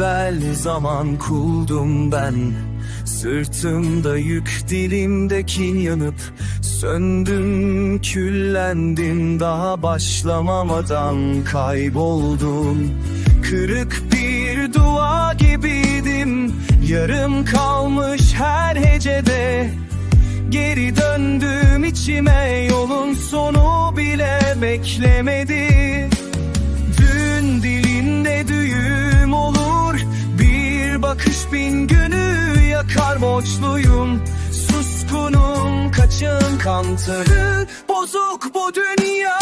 engel zaman kuldum ben. Sırtımda yük dilimde kin yanıp Söndüm küllendim. Daha başlamamadan kayboldum. Kırık bir dua gibiydim. Yarım kalmış her hecede. Geri döndüm içime yolun sonu bile beklemedi borçluyum Suskunum kaçın kantarı Bozuk bu dünya.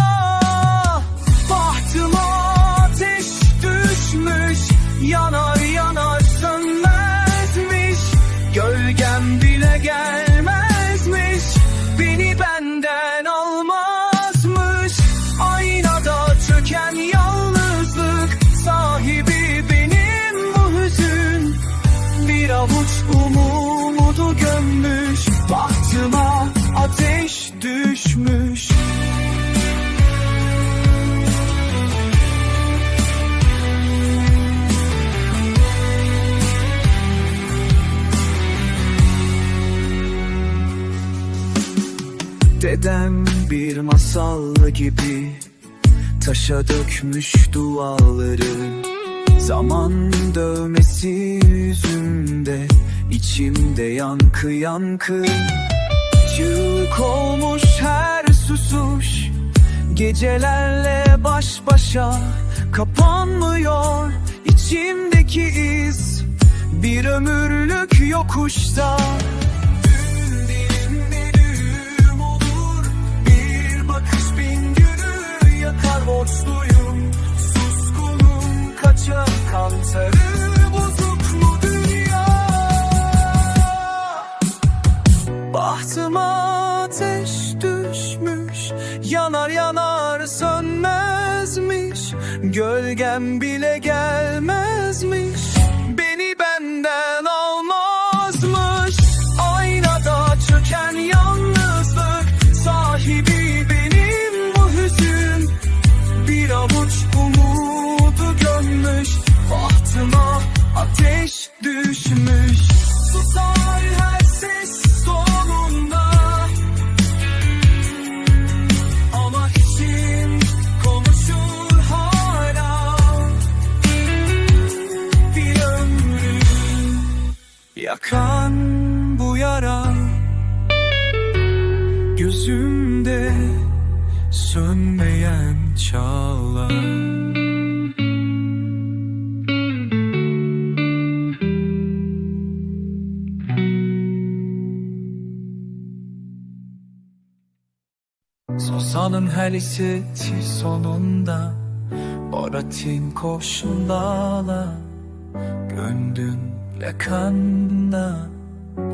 Bahtıma ateş düşmüş Yanar yanar sönmezmiş Gölgem bile gelmezmiş Beni benden almazmış. Aynada çöken yalnızlık Sahibi benim bu hüzün. Bir avuç umudu Dedem bir masal gibi Taşa dökmüş duaları. Zaman dövmesi yüzümde içimde yankı yankı. Çığlık olmuş her susuş Gecelerle baş başa Kapanmıyor. İçimdeki iz Bir ömürlük yokuşta Gölgem bile gelmezmiş. Beni benden almazmış. Aynada çöken yalnızlık Sahibi benim bu hüzün. Bir avuç umudu gömmüş. Bahtıma ateş düşmüş yakan bu yara Gözümde sönmeyen çağlar. Sosanın her hissetti sonunda Oratin koşundala Göndün lekanda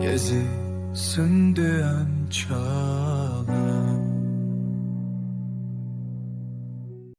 Yazı sündüğün çağ